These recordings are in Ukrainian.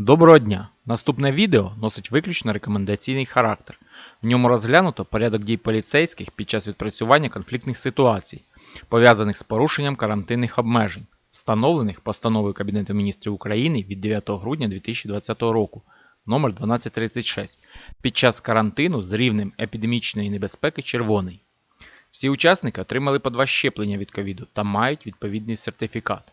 Доброго дня! Наступне відео носить виключно рекомендаційний характер. В ньому розглянуто порядок дій поліцейських під час відпрацювання конфліктних ситуацій, пов'язаних з порушенням карантинних обмежень, встановлених постановою Кабінету міністрів України від 9 грудня 2020 року номер 1236 під час карантину з рівнем епідемічної небезпеки червоний. Всі учасники отримали по два щеплення від ковіду та мають відповідний сертифікат.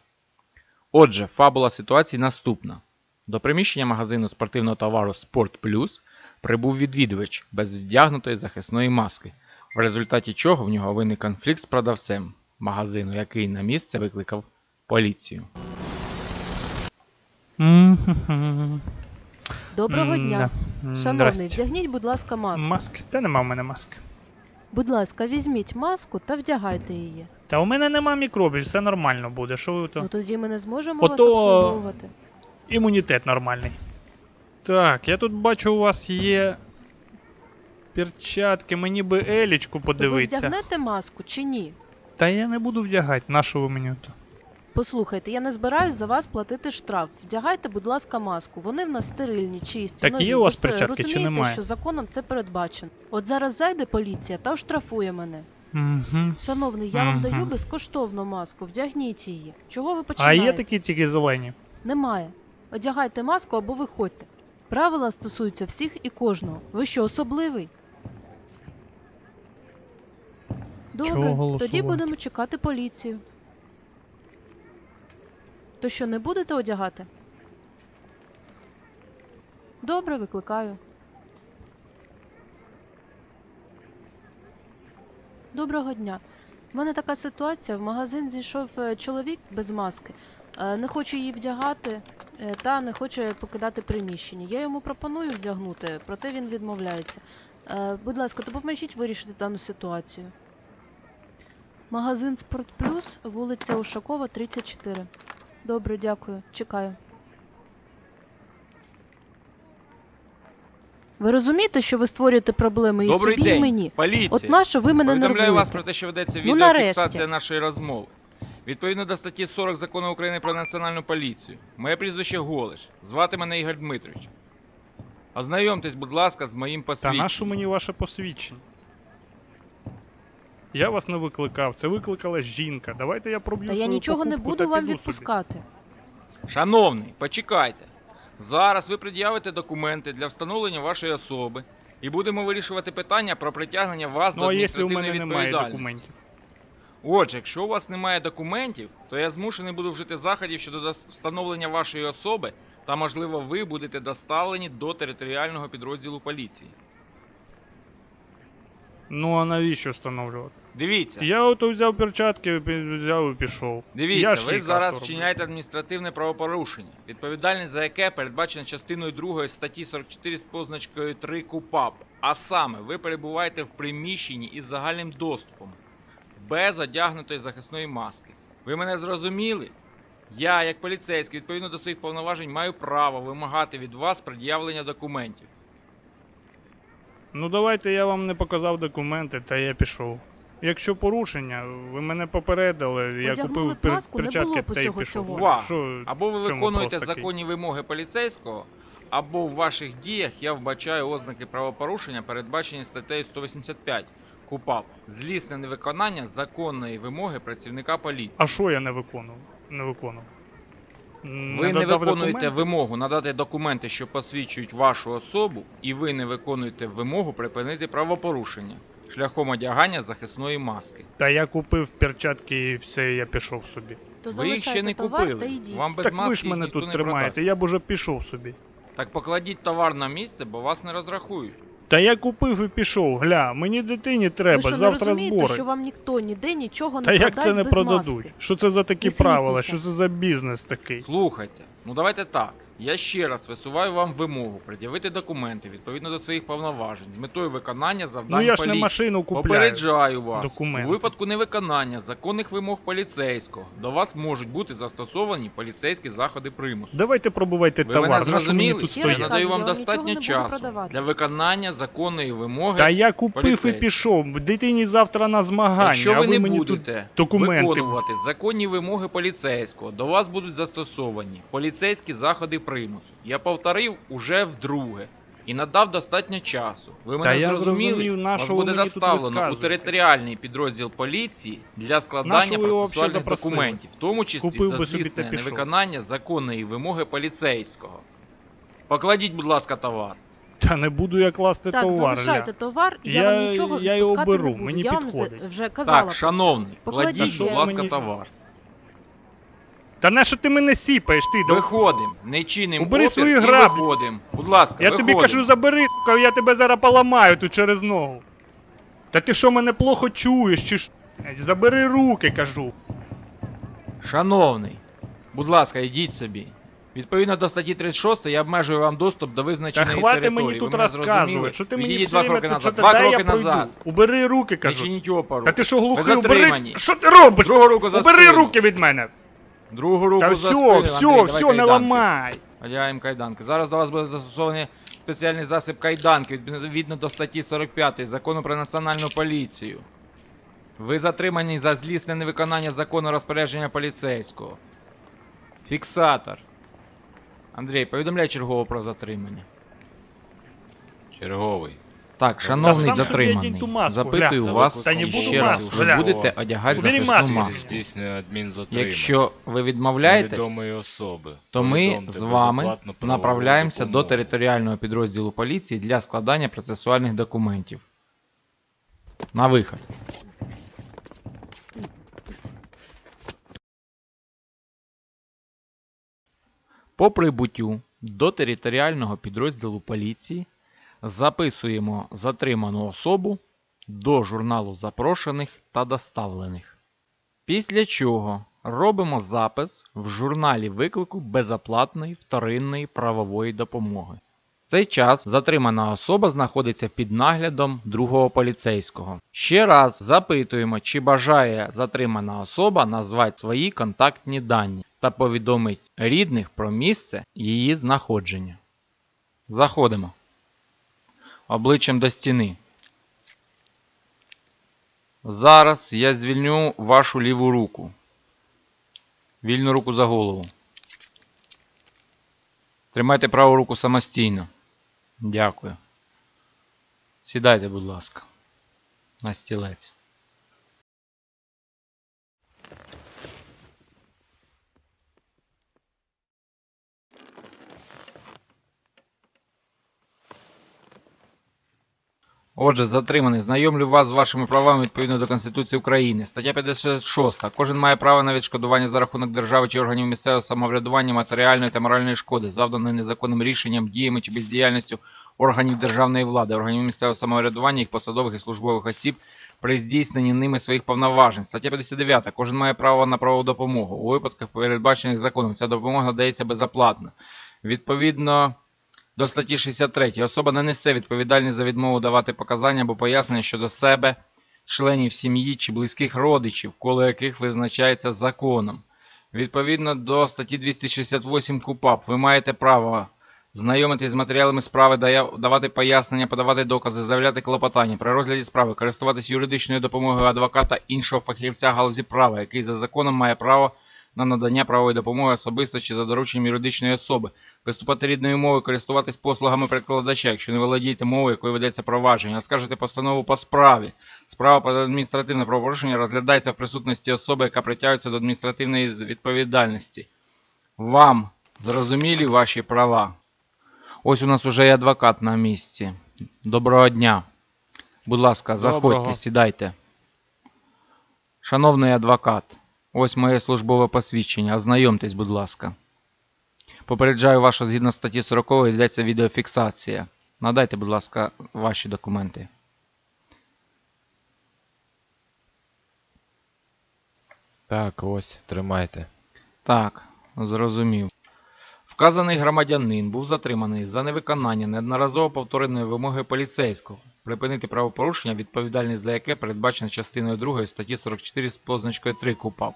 Отже, фабула ситуації наступна. До приміщення магазину спортивного товару Sport Plus прибув відвідувач без вдягнутої захисної маски, в результаті чого в нього виник конфлікт з продавцем магазину, який на місце викликав поліцію. Доброго дня. Шановний, здрасте. вдягніть, будь ласка, маску. Маски? Та нема в мене маски. Будь ласка, візьміть маску та вдягайте її. Та у мене нема мікробів, все нормально буде. Що ви то? Ну тоді ми не зможемо вас Ото- обслуговувати. Імунітет нормальний. Так, я тут бачу, у вас є перчатки, мені би елічку То ви вдягнете маску чи ні? Та я не буду вдягати, нашу ви мені то. Послухайте, я не збираюсь за вас платити штраф. Вдягайте, будь ласка, маску. Вони в нас стерильні, чисті. Так нові. є у вас перчатки чи немає? що законом це передбачено. От зараз зайде поліція та оштрафує мене. Угу. Шановний, я вам Мгм. даю безкоштовно маску. Вдягніть її. Чого ви А починаєте? є такі тільки зелені. Немає. Одягайте маску або виходьте. Правила стосуються всіх і кожного. Ви що, особливий? Добре, тоді будемо чекати поліцію. То що, не будете одягати? Добре, викликаю. Доброго дня. У мене така ситуація. В магазин зійшов е, чоловік без маски. Е, Не хоче її вдягати е, та не хоче покидати приміщення. Я йому пропоную вдягнути, проте він відмовляється. Будь ласка, допоможіть вирішити дану ситуацію. Магазин Спорт Плюс, вулиця Ушакова, 34. Добре, дякую. Чекаю. Ви розумієте, що ви створюєте проблеми і Добрий собі, день, і мені? поліція! От нащо ви мене Повідомляю нервуєте? вас про те, що ведеться Ну, відеофіксація нарешті. нашої розмови. Відповідно до статті 40 закону України про національну поліцію. Моє прізвище Голиш. Звати мене Ігор Дмитрович. Ознайомтесь, будь ласка, з моїм Та посвідченням. нащо мені ваше посвідчення? Я вас не викликав, це викликала жінка. Давайте я проб'ю Та я свою нічого не покупку буду вам піду собі. відпускати. Шановний, почекайте. Зараз ви пред'явите документи для встановлення вашої особи і будемо вирішувати питання про притягнення вас Ну до а якщо у адміністративної немає відповідальності. документів? Отже, якщо у вас немає документів, то я змушений буду вжити заходів щодо встановлення вашої особи та, можливо, ви будете доставлені до територіального підрозділу поліції. Ну а навіщо встановлювати? Дивіться, Я ото взяв перчатки, взяв і пішов. дивіться, я ви зараз вчиняєте адміністративне правопорушення, відповідальність за яке передбачена частиною 2 статті 44 з позначкою 3 КУПАП. А саме, ви перебуваєте в приміщенні із загальним доступом, без одягнутої захисної маски. Ви мене зрозуміли? Я, як поліцейський, відповідно до своїх повноважень, маю право вимагати від вас пред'явлення документів. Ну давайте я вам не показав документи, та я пішов. Якщо порушення, ви мене попередили, я Одягнули купив пер- маску, не перчатки б та й усього пішов. цього. Увага! Що, Або ви в виконуєте вопрос такий? законні вимоги поліцейського, або в ваших діях я вбачаю ознаки правопорушення, передбачені статтею 185 КУПАП. Злісне невиконання законної вимоги працівника поліції. А що я не виконував? Не виконував. Ви не виконуєте документи? вимогу надати документи, що посвідчують вашу особу, і ви не виконуєте вимогу припинити правопорушення шляхом одягання захисної маски. Та я купив перчатки і все, я пішов собі. То ви їх ще залишайте не товар купили. та йдіть. Вам без так маски ви ж їх мене ніхто тут не тримаєте, продасть. я б уже пішов собі. Так покладіть товар на місце, бо вас не розрахують. Та я купив і пішов, гля, мені дитині ви треба, що, не завтра розумієте, збори. що вам ніхто ніде нічого не Та як продасть це не без продадуть? маски? Що це за такі Нісенітниця. правила? Що це за бізнес такий? Слухайте, ну давайте так. Я ще раз висуваю вам вимогу пред'явити документи відповідно до своїх повноважень з метою виконання завдань Ну я ж не машину купляю. Попереджаю вас, Документи. у випадку невиконання законних вимог поліцейського до вас можуть бути застосовані поліцейські заходи примусу. Давайте пробувайте Ви товар, мене зрозуміли? тут Я надаю вам я достатньо часу продавати. для виконання законної вимоги. Та я купив і пішов. Дитині завтра на змагання, Якщо а ви не мені будете документи. виконувати законні вимоги поліцейського, до вас будуть застосовані поліцейські поліцейські заходи примусу. Я повторив уже вдруге і надав достатньо часу. Ви мене я зрозуміли? зрозумів, на Вас що ви буде мені тут доставлено у розказуєте? територіальний підрозділ поліції для На складання ви його взагалі процесуальних запросили? документів, в тому числі Купив за собі злісне пішов. невиконання законної вимоги поліцейського. Покладіть, будь ласка, товар. Та не буду я класти Так, товар. залишайте Ля. товар, я, Я- вам нічого я його відпускати беру, не буду. мені я вам підходить. вже казала. Так, про це. шановний, Покладіть кладіть, будь ласка, Мені- товар. Та на що ти мене сіпаєш, ти? Виходим, не чиним Убери опір свої і граблі. виходим. Будь ласка, Я тобі кажу, забери, сука, я тебе зараз поламаю тут через ногу. Та ти що мене плохо чуєш, чи ж? Забери руки, кажу. Шановний, будь ласка, йдіть собі. Відповідно до статті 36 я обмежую вам доступ до Та визначеної хвати території. мені Ви тут мене зрозуміли? розказувати, що ти мені Відійдіть все два время кроки тут, що назад. ти Два дай я кроки пройду. назад. Убери руки, Не кажу. чиніть опору. Та ти що глухий, Ви убери. Що ти робиш? Другу руку за Убери спину. руки від мене. Другу руку Та за все, спину. все, Андрій, все, давай не кайданки. ламай. Одягаємо кайданки. Зараз до вас буде застосований спеціальний засіб кайданки відповідно до статті 45 закону про національну поліцію. Ви затримані за злісне невиконання закону розпорядження поліцейського. Фіксатор. Андрій, повідомляй чергово про затримання. Черговий. Так, шановний сам собі затриманий, одінь ту маску, запитую гля. вас Та не буду ще раз, маску, ви гля. будете одягати Убери захисну маску. маску. Здійснює адмінзатримання. Якщо ви відмовляєтесь, Невідомої особи. то ми Повідомте з вами безоплатну правову направляємося до допомогу. територіального підрозділу поліції для складання процесуальних документів. На вихід. По прибуттю до територіального підрозділу поліції записуємо затриману особу до журналу запрошених та доставлених. Після чого робимо запис в журналі виклику безоплатної вторинної правової допомоги. В цей час затримана особа знаходиться під наглядом другого поліцейського. Ще раз запитуємо, чи бажає затримана особа назвати свої контактні дані та повідомить рідних про місце її знаходження. Заходимо. Обличчям до стіни. Зараз я звільню вашу ліву руку. Вільну руку за голову. Тримайте праву руку самостійно. Дякую. Сідайте, будь ласка. На стілець. Отже, затриманий, знайомлю вас з вашими правами відповідно до Конституції України. Стаття 56. Кожен має право на відшкодування за рахунок держави чи органів місцевого самоврядування матеріальної та моральної шкоди, завданої незаконним рішенням, діями чи бездіяльністю органів державної влади, органів місцевого самоврядування, їх посадових і службових осіб при здійсненні ними своїх повноважень. Стаття 59. Кожен має право на правову допомогу. У випадках, передбачених законом, ця допомога надається безоплатно. Відповідно. До статті 63 особа не несе відповідальність за відмову давати показання або пояснення щодо себе, членів сім'ї чи близьких родичів, коло яких визначається законом. Відповідно до статті 268 КУПАП ви маєте право знайомитись з матеріалами справи, давати пояснення, подавати докази, заявляти клопотання, при розгляді справи користуватись юридичною допомогою адвоката іншого фахівця галузі права, який за законом має право на надання правової допомоги особисто чи за дорученням юридичної особи, виступати рідною мовою, користуватись послугами перекладача, якщо не володієте мовою, якою ведеться провадження, оскаржити постанову по справі. Справа про адміністративне правопорушення розглядається в присутності особи, яка притягується до адміністративної відповідальності. Вам зрозумілі ваші права. Ось у нас уже і адвокат на місці. Доброго дня. Будь ласка, заходьте, Доброго. сідайте. Шановний адвокат, ось моє службове посвідчення. Ознайомтесь, будь ласка. Попереджаю вас, що згідно статті 40 йдеться відеофіксація. Надайте, будь ласка, ваші документи. Так, ось, тримайте. Так, зрозумів. Вказаний громадянин був затриманий за невиконання неодноразово повтореної вимоги поліцейського припинити правопорушення, відповідальність за яке передбачена частиною 2 статті 44 з позначкою 3 КУПАП.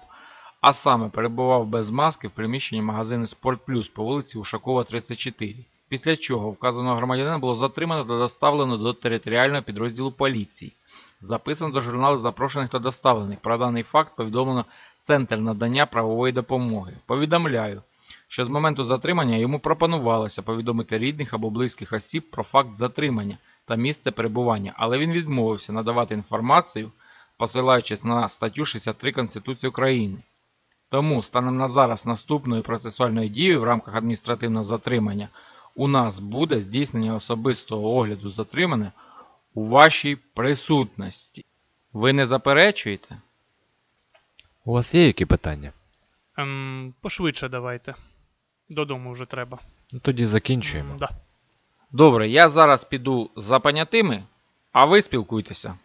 А саме перебував без маски в приміщенні магазину Спорт Плюс по вулиці Ушакова, 34. Після чого вказаного громадянина було затримано та доставлено до територіального підрозділу поліції. Записано до журналу запрошених та доставлених. Про даний факт повідомлено Центр надання правової допомоги. Повідомляю, що з моменту затримання йому пропонувалося повідомити рідних або близьких осіб про факт затримання та місце перебування, але він відмовився надавати інформацію, посилаючись на статтю 63 Конституції України. Тому станом на зараз наступною процесуальною дією в рамках адміністративного затримання у нас буде здійснення особистого огляду затримання у вашій присутності. Ви не заперечуєте? У вас є які питання? Ем, пошвидше давайте. Додому вже треба. Ну тоді закінчуємо. Да. Добре, я зараз піду за понятими, а ви спілкуйтеся.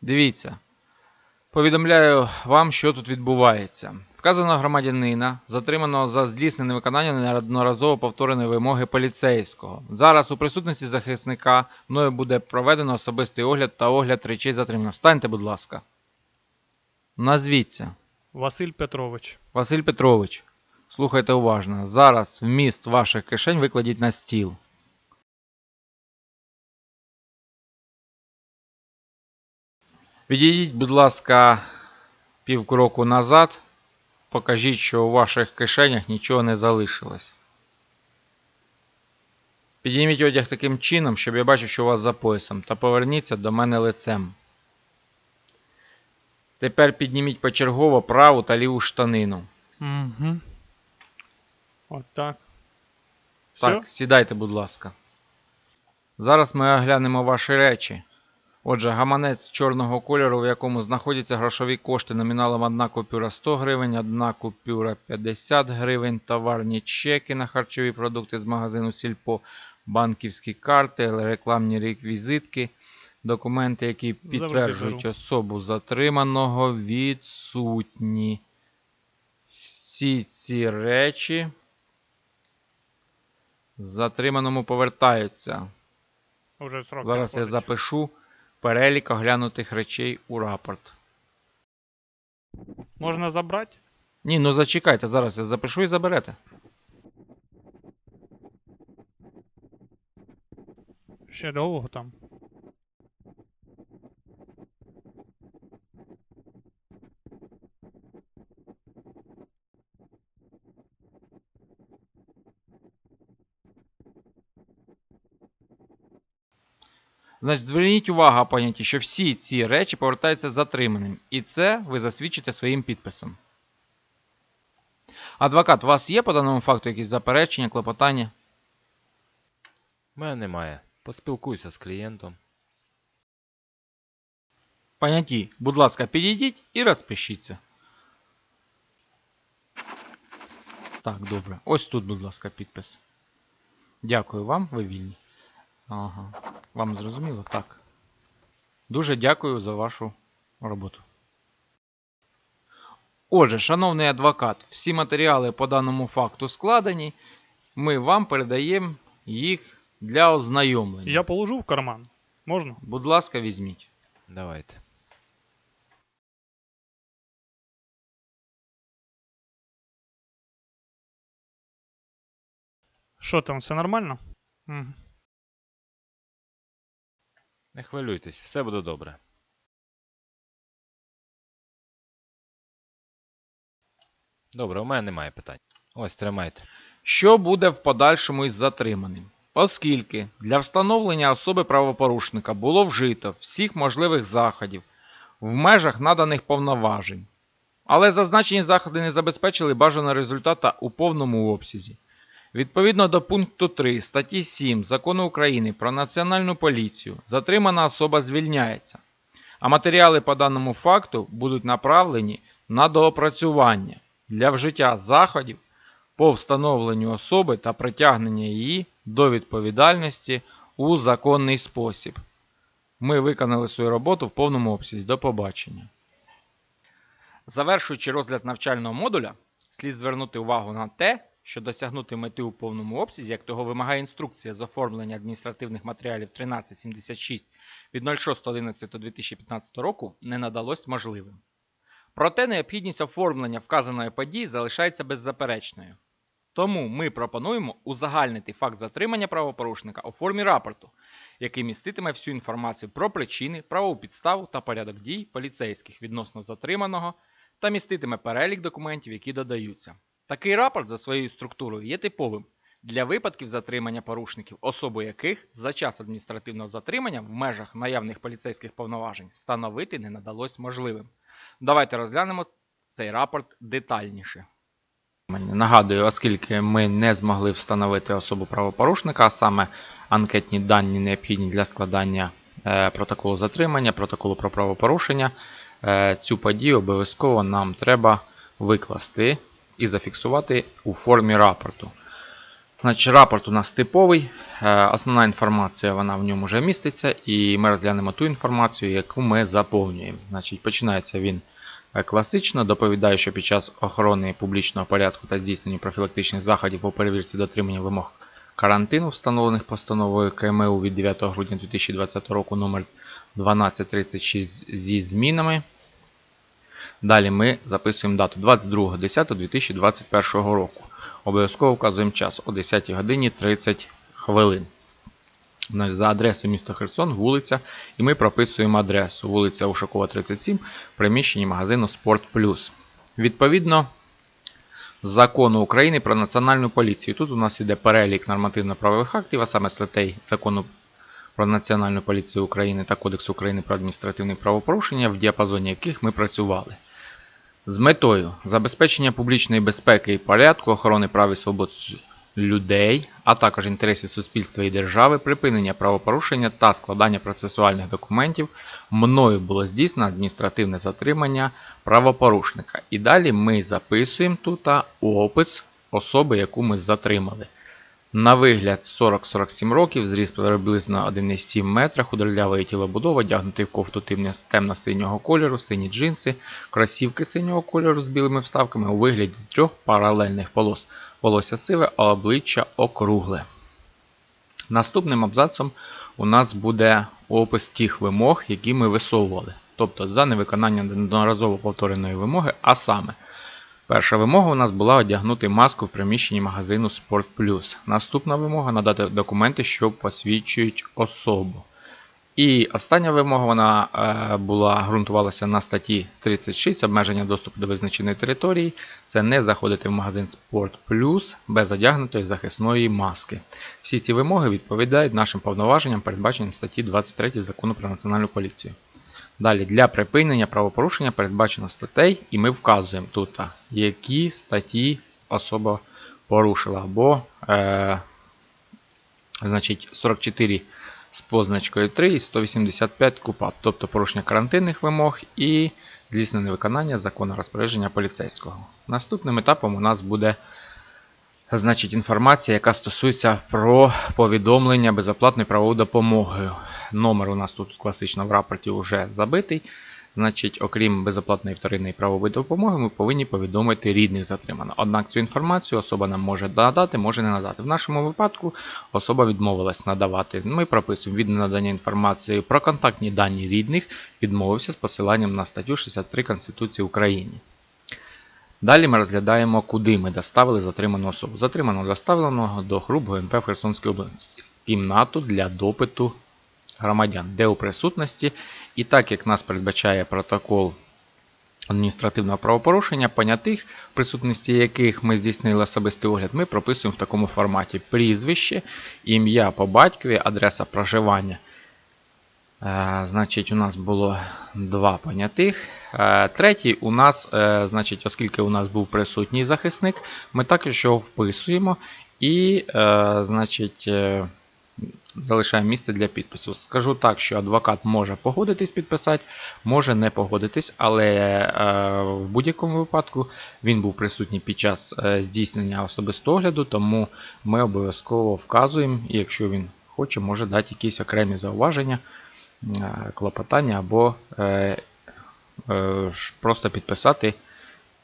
Дивіться. Повідомляю вам, що тут відбувається. Вказано громадянина, затриманого за здійснене виконання неодноразово повтореної вимоги поліцейського. Зараз у присутності захисника мною буде проведено особистий огляд та огляд речей затриманого. Встаньте, будь ласка. Назвіться. Василь Петрович. Василь Петрович, слухайте уважно. Зараз вміст ваших кишень викладіть на стіл. Відійдіть, будь ласка, півкроку назад. Покажіть, що у ваших кишенях нічого не залишилось. Підійміть одяг таким чином, щоб я бачив, що у вас за поясом, та поверніться до мене лицем. Тепер підніміть почергово праву та ліву штанину. Угу. От так. Так, сідайте, будь ласка. Зараз ми оглянемо ваші речі. Отже, гаманець чорного кольору, в якому знаходяться грошові кошти номіналом 1 купюра 100 гривень, 1 купюра 50 гривень, товарні чеки на харчові продукти з магазину Сільпо, банківські карти, рекламні реквізитки, документи, які підтверджують особу затриманого, відсутні. Всі ці речі затриманому повертаються. Уже срок. Зараз я запишу перелік оглянутих речей у рапорт. Можна забрати? Ні, ну зачекайте, зараз я запишу і заберете. Ще довго там. Значить, зверніть увагу, поняті, що всі ці речі повертаються затриманим. І це ви засвідчите своїм підписом. Адвокат, у вас є по даному факту якісь заперечення, клопотання? У мене немає. Поспілкуйся з клієнтом. Поняті, будь ласка, підійдіть і розпишіться. Так, добре. Ось тут, будь ласка, підпис. Дякую вам, ви вільні. Ага. Вам зрозуміло? Так. Дуже дякую за вашу роботу. Отже, шановний адвокат, всі матеріали по даному факту складені. Ми вам передаємо їх для ознайомлення. Я положу в карман. Можна? Будь ласка, візьміть. Давайте. Що там, все нормально? Угу. Не хвилюйтесь, все буде добре. Добре, у мене немає питань. Ось тримайте. Що буде в подальшому із затриманим? Оскільки для встановлення особи правопорушника було вжито всіх можливих заходів в межах наданих повноважень, але зазначені заходи не забезпечили бажаного результата у повному обсязі. Відповідно до пункту 3 статті 7 Закону України про Національну поліцію затримана особа звільняється, а матеріали по даному факту будуть направлені на доопрацювання для вжиття заходів по встановленню особи та притягнення її до відповідальності у законний спосіб. Ми виконали свою роботу в повному обсязі. До побачення. Завершуючи розгляд навчального модуля, слід звернути увагу на те, що досягнути мети у повному обсязі, як того вимагає інструкція з оформлення адміністративних матеріалів 1376 від 06.11.2015 року, не надалось можливим. Проте необхідність оформлення вказаної події залишається беззаперечною. Тому ми пропонуємо узагальнити факт затримання правопорушника у формі рапорту, який міститиме всю інформацію про причини, правову підставу та порядок дій поліцейських відносно затриманого та міститиме перелік документів, які додаються. Такий рапорт за своєю структурою є типовим для випадків затримання порушників, особу яких за час адміністративного затримання в межах наявних поліцейських повноважень встановити не надалось можливим. Давайте розглянемо цей рапорт детальніше. Нагадую, оскільки ми не змогли встановити особу правопорушника, а саме анкетні дані необхідні для складання е, протоколу затримання, протоколу про правопорушення, е, цю подію обов'язково нам треба викласти і зафіксувати у формі рапорту. Значить, рапорт у нас типовий, е, основна інформація вона в ньому вже міститься, і ми розглянемо ту інформацію, яку ми заповнюємо. Значить, починається він е, класично, доповідає, що під час охорони публічного порядку та здійснення профілактичних заходів по перевірці дотримання вимог карантину, встановлених постановою КМУ від 9 грудня 2020 року номер 1236 зі змінами. Далі ми записуємо дату 22.10.2021 року. Обов'язково вказуємо час о 10 годині 30 хвилин. За адресою міста Херсон, вулиця, і ми прописуємо адресу. Вулиця Ушакова, 37, в приміщенні магазину Спорт Плюс. Відповідно закону України про національну поліцію. Тут у нас іде перелік нормативно-правових актів, а саме статей закону про Національну поліцію України та Кодексу України про адміністративні правопорушення, в діапазоні яких ми працювали. З метою забезпечення публічної безпеки і порядку, охорони прав і свобод людей, а також інтересів суспільства і держави, припинення правопорушення та складання процесуальних документів, мною було здійснено адміністративне затримання правопорушника. І далі ми записуємо тут опис особи, яку ми затримали. На вигляд 40-47 років, зріст приблизно 1,7 метра, худорлявої тілобудова, одягнутий в кофту темно-синього кольору, сині джинси, кросівки синього кольору з білими вставками у вигляді трьох паралельних полос. Волосся сиве, а обличчя округле. Наступним абзацом у нас буде опис тих вимог, які ми висовували. Тобто за невиконання неодноразово повтореної вимоги, а саме. Перша вимога у нас була одягнути маску в приміщенні магазину Sport Plus. Наступна вимога надати документи, що посвідчують особу. І остання вимога вона е, була ґрунтувалася на статті 36 обмеження доступу до визначеної території. Це не заходити в магазин Sport Plus без одягнутої захисної маски. Всі ці вимоги відповідають нашим повноваженням, передбаченим в статті 23 закону про національну поліцію. Далі для припинення правопорушення передбачено статей, і ми вказуємо тут, які статті особа порушила. Або е, значить, 44 з позначкою 3 і 185 КУПАП, тобто порушення карантинних вимог і злісне невиконання закону розпорядження поліцейського. Наступним етапом у нас буде значить, інформація, яка стосується про повідомлення безоплатної правової допомоги. Номер у нас тут класично в рапорті вже забитий. Значить, окрім безоплатної вторинної правової допомоги, ми повинні повідомити рідних затриманого. Однак цю інформацію особа нам може надати, може не надати. В нашому випадку особа відмовилась надавати. Ми прописуємо від надання інформації про контактні дані рідних, відмовився з посиланням на статтю 63 Конституції України. Далі ми розглядаємо, куди ми доставили затриману особу. Затриманого доставлено до ГРУП ГНП в Херсонській області. Кімнату для допиту громадян, де у присутності, і так як нас передбачає протокол адміністративного правопорушення, понятих, в присутності яких ми здійснили особистий огляд, ми прописуємо в такому форматі прізвище, ім'я по батькові, адреса проживання. Е, значить, у нас було два понятих. Е, третій у нас, е, значить, оскільки у нас був присутній захисник, ми також його вписуємо і, значить, залишаємо місце для підпису. Скажу так, що адвокат може погодитись підписати, може не погодитись, але в будь-якому випадку він був присутній під час здійснення особистого огляду, тому ми обов'язково вказуємо, і якщо він хоче, може дати якісь окремі зауваження. Клопотання або е, е, просто підписати,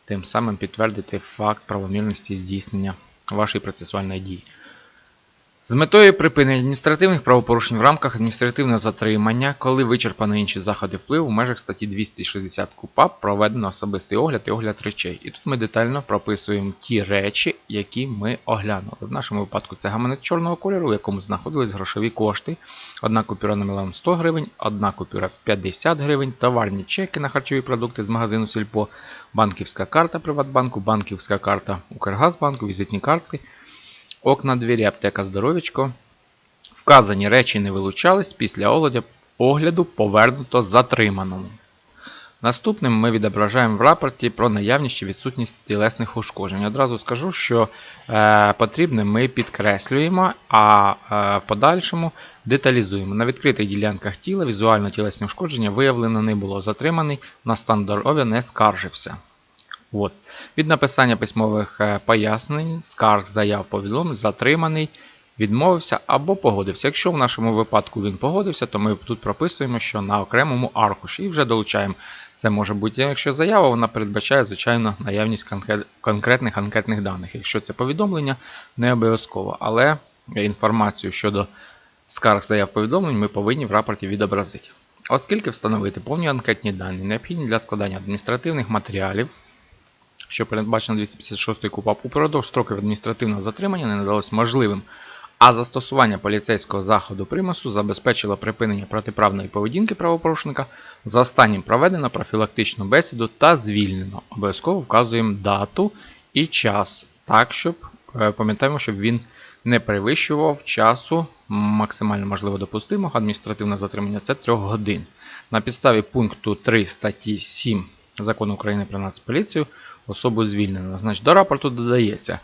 тим самим підтвердити факт правомірності здійснення вашої процесуальної дії. З метою припинення адміністративних правопорушень в рамках адміністративного затримання, коли вичерпано інші заходи впливу в межах статті 260 КУПАП проведено особистий огляд і огляд речей. І тут ми детально прописуємо ті речі, які ми оглянули. В нашому випадку це гаманець чорного кольору, в якому знаходились грошові кошти. Одна купюра номіналом 100 гривень, одна купюра 50 гривень, товарні чеки на харчові продукти з магазину Сільпо, банківська карта Приватбанку, банківська карта Укргазбанку, візитні карти, окна двері, аптека здоров'ячко. Вказані речі не вилучались після огляду повернуто затриманому. Наступним ми відображаємо в рапорті про наявність чи відсутність тілесних ушкоджень. Одразу скажу, що е, потрібне ми підкреслюємо, а е, в подальшому деталізуємо. На відкритих ділянках тіла візуально тілесні ушкодження виявлено не було. Затриманий на стан здоров'я не скаржився. От. Від написання письмових е, пояснень, скарг, заяв, повідомлень, затриманий, відмовився або погодився. Якщо в нашому випадку він погодився, то ми тут прописуємо, що на окремому аркуші і вже долучаємо. Це може бути, якщо заява, вона передбачає, звичайно, наявність конкретних анкетних даних. Якщо це повідомлення, не обов'язково. Але інформацію щодо скарг заяв повідомлень ми повинні в рапорті відобразити. Оскільки встановити повні анкетні дані необхідні для складання адміністративних матеріалів, що передбачено 256 КУПАП, упродовж строків адміністративного затримання не надалось можливим, а застосування поліцейського заходу примусу забезпечило припинення протиправної поведінки правопорушника, за останнім проведено профілактичну бесіду та звільнено. Обов'язково вказуємо дату і час, так, щоб е, пам'ятаємо, щоб він не перевищував часу максимально можливо допустимого адміністративного затримання це 3 годин. На підставі пункту 3 статті 7 Закону України про Нацполіцію особу звільнено. Значить, до рапорту додається.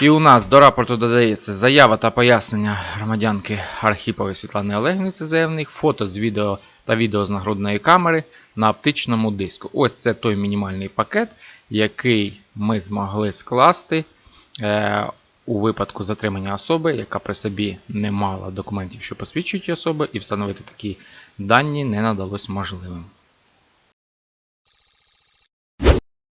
І у нас до рапорту додається заява та пояснення громадянки Архіпової Світлани Олегівни, це заявник, фото з відео та відео з нагрудної камери на оптичному диску. Ось це той мінімальний пакет, який ми змогли скласти е, у випадку затримання особи, яка при собі не мала документів, що посвідчують особи, і встановити такі дані не надалось можливим.